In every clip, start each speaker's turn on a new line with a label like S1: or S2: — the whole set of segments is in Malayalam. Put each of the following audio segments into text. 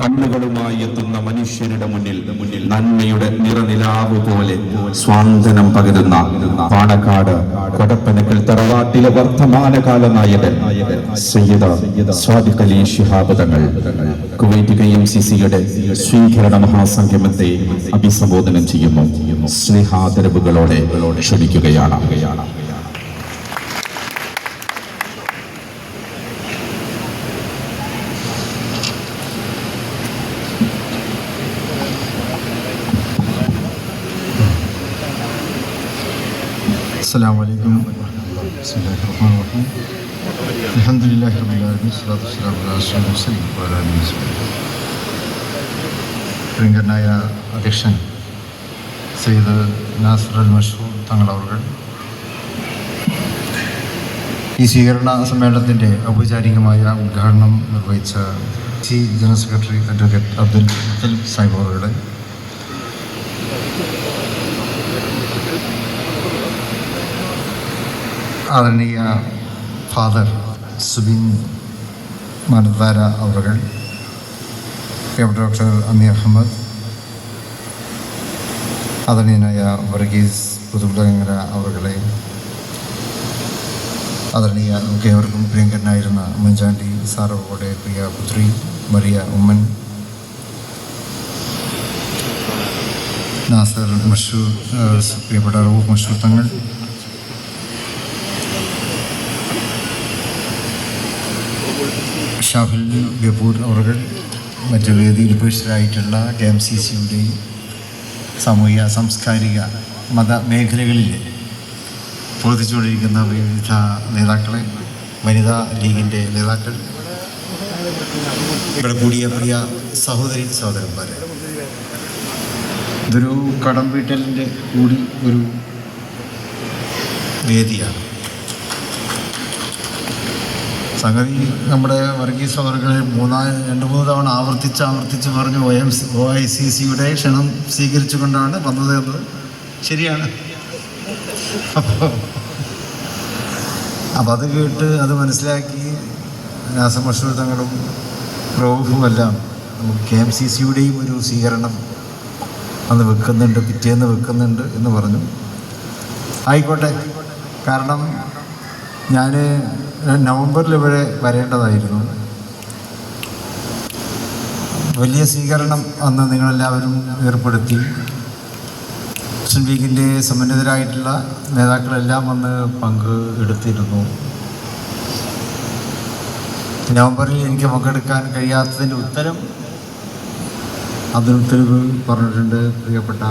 S1: കണ്ണുകളുമായി എത്തുന്ന മനുഷ്യരുടെ മുന്നിൽ മുന്നിൽ നന്മയുടെ നിറനിലാവ് പോലെ സ്വാന്തനം പകരുന്ന പാണക്കാട് കൊടപ്പനക്കൽ തറവാട്ടിലെ വർത്തമാനകാല നായകൻ Sayyid Sadiq Ali Shihab Thangal Kuwait K M C സിയുടെ സ്വീകരണ മഹാസംഗമത്തെ അഭിസംബോധനം ചെയ്യുന്നു. സ്നേഹാദരവുകളോടെ ക്ഷണിക്കുകയാണ്.
S2: السلام عليكم بسم الله الرحمن الرحيم الحمد لله رب العالمين والصلاة والسلام على رسول المرسلين وعلى آله وصحبه പ്രിയങ്കരനായ അധ്യക്ഷൻ സെയ്ദ് നാസർ അൽ മഷൂർ തങ്ങൾ അവർ ഈ സ്വീകരണ സമ്മേളനത്തിൻ്റെ ഔപചാരികമായ ഉദ്ഘാടനം നിർവഹിച്ച C general secretary advocate Abdul Muthalib Sahib അവരുടെ ആദരണീയ ഫാദർ സുബിൻ മർദാര അവർ ഡോക്ടർ അമീർ അഹമ്മദ് ആദരണീയനായ വർഗീസ് പുതുകുളങ്ങര അവരുടെ ആദരണീയ നമുക്ക് പ്രിയങ്കരനായിരുന്ന ഉമ്മൻചാണ്ടി സാറവരുടെ പ്രിയ പുത്രി മറിയ ഉമ്മൻ നാസർ മഷൂർ പ്രിയപ്പെട്ട റൂഫ് മഷൂർ തങ്ങൾ ഷാഫിൽ ഗപൂർ അവർ മറ്റു വേദിയിൽ ഉപേക്ഷിതരായിട്ടുള്ള കെ എം സി സിയുടെയും സാമൂഹിക സാംസ്കാരിക മത മേഖലകളിൽ പ്രവർത്തിച്ചുകൊണ്ടിരിക്കുന്ന വിവിധ നേതാക്കളെ വനിതാ ലീഗിന്റെ നേതാക്കൾ. ഇവിടെ കൂടിയ പ്രിയ സഹോദരി സഹോദരന്മാരെ ഇതൊരു കടം വീട്ടലിന്റെ കൂടി ഒരു വേദിയാണ്. സംഗതി നമ്മുടെ വർഗീസ് അവർക്ക് മൂന്നാ രണ്ട് മൂന്ന് തവണ ആവർത്തിച്ച് ആവർത്തിച്ച് പറഞ്ഞു O M O I C സിയുടെ ക്ഷണം സ്വീകരിച്ചുകൊണ്ടാണ് വന്നത് എന്നത് ശരിയാണ്. അപ്പം അത് കേട്ട് അത് മനസ്സിലാക്കി നാസമഷൂർ തങ്ങളും റൌഫുമെല്ലാം നമുക്ക് കെ എം സി സിയുടെയും ഒരു സ്വീകരണം അന്ന് വെക്കുന്നുണ്ട് പിറ്റേന്ന് വെക്കുന്നുണ്ട് എന്ന് പറഞ്ഞു. ആയിക്കോട്ടെ. കാരണം ഞാൻ നവംബറിൽ ഇവിടെ വരേണ്ടതായിരുന്നു. വലിയ സ്വീകരണം അന്ന് നിങ്ങളെല്ലാവരും ഏർപ്പെടുത്തി. മുസ്ലിം ലീഗിന്റെ സമന്വിതരായിട്ടുള്ള നേതാക്കളെല്ലാം വന്ന് പങ്ക് എടുത്തിരുന്നു. നവംബറിൽ എനിക്ക് പങ്കെടുക്കാൻ കഴിയാത്തതിന്റെ ഉത്തരം അതിന് ഉത്തരവ് പറഞ്ഞിട്ടുണ്ട്. പ്രിയപ്പെട്ട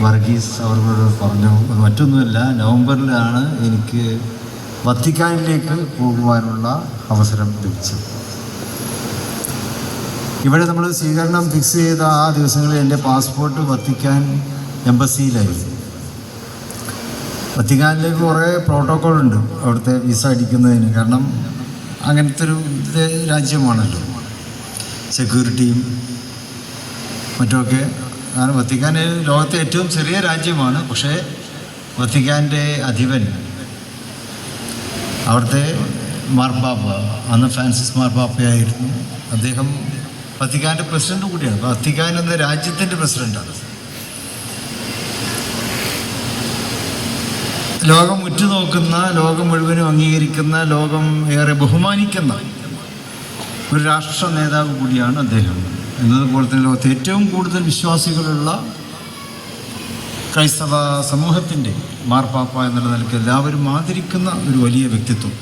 S2: വർഗീസ് അവരോട് പറഞ്ഞു. മറ്റൊന്നുമില്ല നവംബറിലാണ് എനിക്ക് വത്തിക്കാനിലേക്ക് പോകുവാനുള്ള അവസരം ലഭിച്ചു. ഇവിടെ നമ്മൾ സ്വീകരണം ഫിക്സ് ചെയ്ത ആ ദിവസങ്ങളിൽ എന്റെ പാസ്പോർട്ട് വത്തിക്കാൻ എംബസിയിലായിരുന്നു വത്തിക്കാനിലേക്ക് കുറേ പ്രോട്ടോക്കോൾ ഉണ്ട് അവിടുത്തെ വിസ അടിക്കുന്നതിന്. കാരണം അങ്ങനത്തെ ഒരു രാജ്യമാണല്ലോ. സെക്യൂരിറ്റിയും മറ്റുമൊക്കെ. കാരണം വത്തിക്കാൻ ലോകത്തെ ഏറ്റവും ചെറിയ രാജ്യമാണ്. പക്ഷേ വത്തിക്കാന്റെ അധിപൻ അവിടുത്തെ മാർപ്പാപ്പ അന്ന് ഫ്രാൻസിസ് മാർപ്പാപ്പയായിരുന്നു. അദ്ദേഹം വത്തിക്കാന്റെ പ്രസിഡന്റ് കൂടിയാണ്. വത്തിക്കാൻ എന്ന രാജ്യത്തിന്റെ പ്രസിഡന്റാണ്. ലോകം ഉറ്റുനോക്കുന്ന ലോകം മുഴുവനും അംഗീകരിക്കുന്ന ലോകം ഏറെ ബഹുമാനിക്കുന്ന ഒരു രാഷ്ട്ര നേതാവ് കൂടിയാണ് അദ്ദേഹം. എന്നതുപോലെ തന്നെ ലോകത്ത് ഏറ്റവും കൂടുതൽ വിശ്വാസികളുള്ള ക്രൈസ്തവ സമൂഹത്തിന്റെ മാർപ്പാപ്പ എന്നുള്ള നിലയ്ക്ക് എല്ലാവരും ആദരിക്കുന്ന ഒരു വലിയ വ്യക്തിത്വം.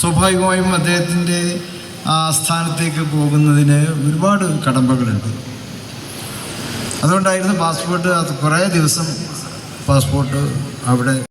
S2: സ്വാഭാവികമായും അദ്ദേഹത്തിന്റെ ആ സ്ഥാനത്തേക്ക് പോകുന്നതിന് ഒരുപാട് കടമ്പകളുണ്ട്. അതുകൊണ്ടായിരുന്നു പാസ്പോർട്ട് കുറേ ദിവസം പാസ്പോർട്ട് അവിടെ